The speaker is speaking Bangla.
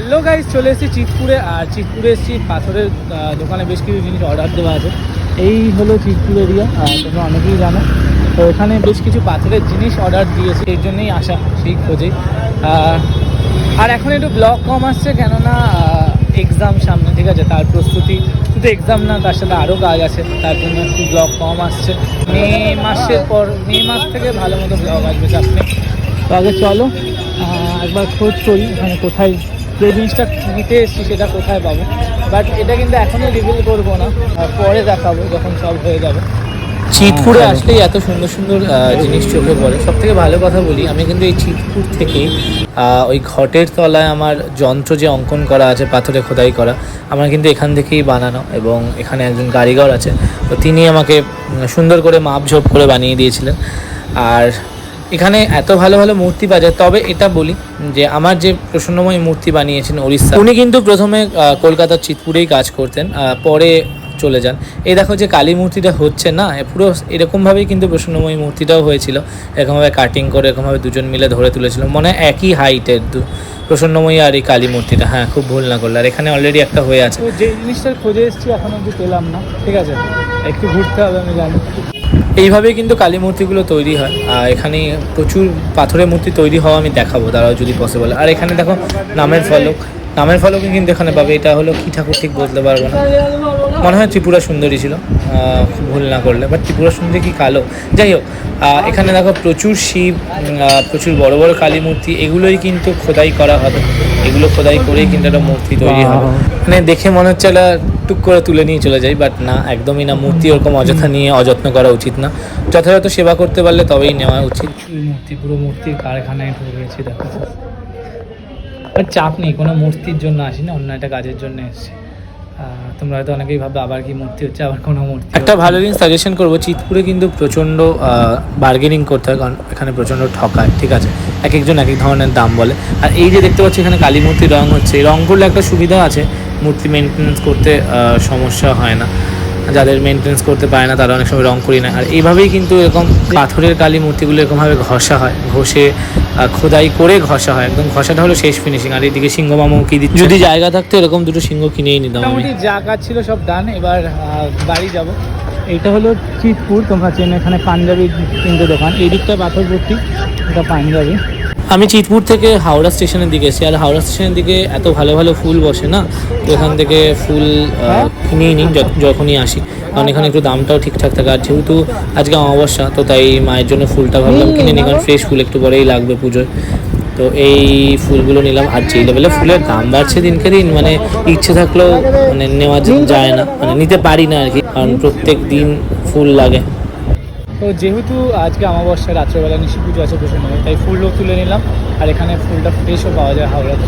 হ্যালো গাইজ চলে এসেছি চিতপুরে আর চিতপুরে এসেছি পাথরের দোকানে বেশ কিছু জিনিস অর্ডার দেওয়া আছে। এই হলো চিতপুর এরিয়া আর তোমরা অনেকেই জানো। তো এখানে বেশ কিছু পাথরের জিনিস অর্ডার দিয়েছে এর জন্যই আসা সেই আহ, আর এখন একটু ব্লগ কম আসছে কেননা এক্সাম সামনে ঠিক আছে? তার প্রস্তুতি শুধু এক্সাম না তার সাথে আরও কাজ আছে তার জন্য একটু ব্লগ কম আসছে। মে মাসের পর মে মাস থেকে ভালো মতো ব্লগ আসবে চাপ নেই তো আগে চলো একবার খোঁজ করি এখানে কোথায় যে জিনিসটা নিতে এসেছি সেটা কোথায় পাবো? বাট এটা কিন্তু এখনই রিভিল করব না। পরে দেখাবো যখন সব হয়ে যাবে। চিতপুরে আসলেই এত সুন্দর সুন্দর জিনিস চোখে পড়ে। সব থেকে ভালো কথা বলি আমি কিন্তু এই চিতপুর থেকে ওই ঘটের তলায় আমার যন্ত্র যে অঙ্কন করা আছে পাথরে খোদাই করা আমার কিন্তু এখান থেকেই বানানো এবং এখানে একজন কারিগর আছে। তো তিনি আমাকে সুন্দর করে মাপঝোপ করে বানিয়ে দিয়েছিলেন। আর এখানে এত ভালো ভালো মূর্তি বাজায়, তবে এটা বলি যে আমার যে প্রসন্নময় মূর্তি বানিয়েছেন ওড়িশা, উনি কিন্তু প্রথমে কলকাতার চিতপুরেই কাজ করতেন পরে চলে যান। এই দেখো যে কালী মূর্তিটা হচ্ছে না পুরো এরকমভাবেই কিন্তু প্রসন্নময়ী মূর্তিটাও হয়েছিল। এরকমভাবে কাটিং করে, এরকমভাবে দুজন মিলে ধরে তুলেছিল, মনে হয় একই হাইটের দু প্রসন্নময়ী আর এই কালী মূর্তিটা। হ্যাঁ খুব ভুল না করলে। আর এখানে অলরেডি একটা হয়ে আছে। যে জিনিসটার খোঁজে এসেছি, এখন অব্দি পেলাম না। ঠিক আছে, একটু ঘুরতে হবে, আমি জানি। এইভাবেই কিন্তু কালী মূর্তিগুলো তৈরি হয়। আর এখানে প্রচুর পাথরের মূর্তি তৈরি হওয়া আমি দেখাবো, তারাও যদি পসিবল আর এখানে দেখো, নামের ফলক, নামের ফলকই কিন্তু এখানে পাবে। এটা হলো কী ঠাকুর ঠিক বলতে পারব না। মনে হয় ত্রিপুরা সুন্দরী ছিল ভুল না করলে বাট ত্রিপুরা সুন্দরী কি কালো? যাই হোক এখানে দেখো প্রচুর শিব প্রচুর বড় বড় কালী মূর্তি এগুলোই কিন্তু খোদাই করা হবে। এগুলো খোদাই করেই কিন্তু একটা মূর্তি তৈরি হবে। মানে দেখে মনে হচ্ছে এটা টুক করে তুলে নিয়ে চলে যাই বাট না একদমই না। মূর্তি ওরকম অযথা নিয়ে অযত্ন করা উচিত না। যথাযথ সেবা করতে পারলে তবেই নেওয়া উচিত। মূর্তি পুরো মূর্তির কারখানায় ঢুকে গেছি দেখো। চাপ নেই কোনো মূর্তির জন্য আসি না অন্য একটা কাজের জন্য এসেছি। তোমরা হয়তো অনেকেই ভাববে আবার কি মূর্তি হচ্ছে আবার কোনো মূর্তি একটা ভালো জিনিস সাজেশন করব চিতপুরে কিন্তু প্রচণ্ড বার্গেনিং করতে হয় কারণ এখানে প্রচণ্ড ঠকায় ঠিক আছে? এক একজন এক এক ধরনের দাম বলে। আর এই যে দেখতে পাচ্ছি এখানে কালী মূর্তির রং হচ্ছে এই রং করলে একটা সুবিধা আছে মূর্তি মেনটেন্যান্স করতে সমস্যা হয় না। যাদের মেনটেন্স করতে পারে না তারা অনেক সময় রং করি না। আর এইভাবেই কিন্তু এরকম পাথরের কালী মূর্তিগুলো এরকমভাবে ঘষা হয় ঘষে খোদাই করে ঘষা হয়। একদম ঘষাটা হলো শেষ ফিনিশিং আর এদিকে সিংহ মামু কি দিচ্ছে? যদি জায়গা থাকতো এরকম দুটো সিংহ কিনেই নিতাম মোটামুটি যা কাজ ছিল সব ডান এবার বাড়ি যাব। এটা হলো চিতপুর তোমরা চেন এখানে পাঞ্জাবি তিনটে দোকান। এই দিকটা পাথর ভর্তি এটা পাঞ্জাবি। আমি চিতপুর থেকে হাওড়া স্টেশনের দিকে এসেছি। আর হাওড়া স্টেশনের দিকে এত ভালো ভালো ফুল বসে না তো এখান থেকে ফুল কিনেই নিই যখনই আসি। কারণ এখানে একটু দামটাও ঠিকঠাক থাকে। আর যেহেতু আজকে অমাবস্যা তো তাই মায়ের জন্য ফুলটা ভাবলাম কিনে নিই। কারণ ফ্রেশ ফুল একটু পরেই লাগবে পুজোয়। তো এই ফুলগুলো নিলাম। আর যেই লেভেলে ফুলের দাম বাড়ছে দিনকে দিন মানে ইচ্ছে থাকলেও মানে নেওয়া যায় না। মানে নিতে পারি না আর কি। কারণ প্রত্যেক দিন ফুল লাগে। তো যেহেতু আজকে অমাবস্যা, রাত্রেবেলা নিশি পুজো আছে প্রচণ্ড তাই ফুলও তুলে নিলাম, আর এখানে ফুলটা ফ্রেশও পাওয়া যায় হাওড়াতে।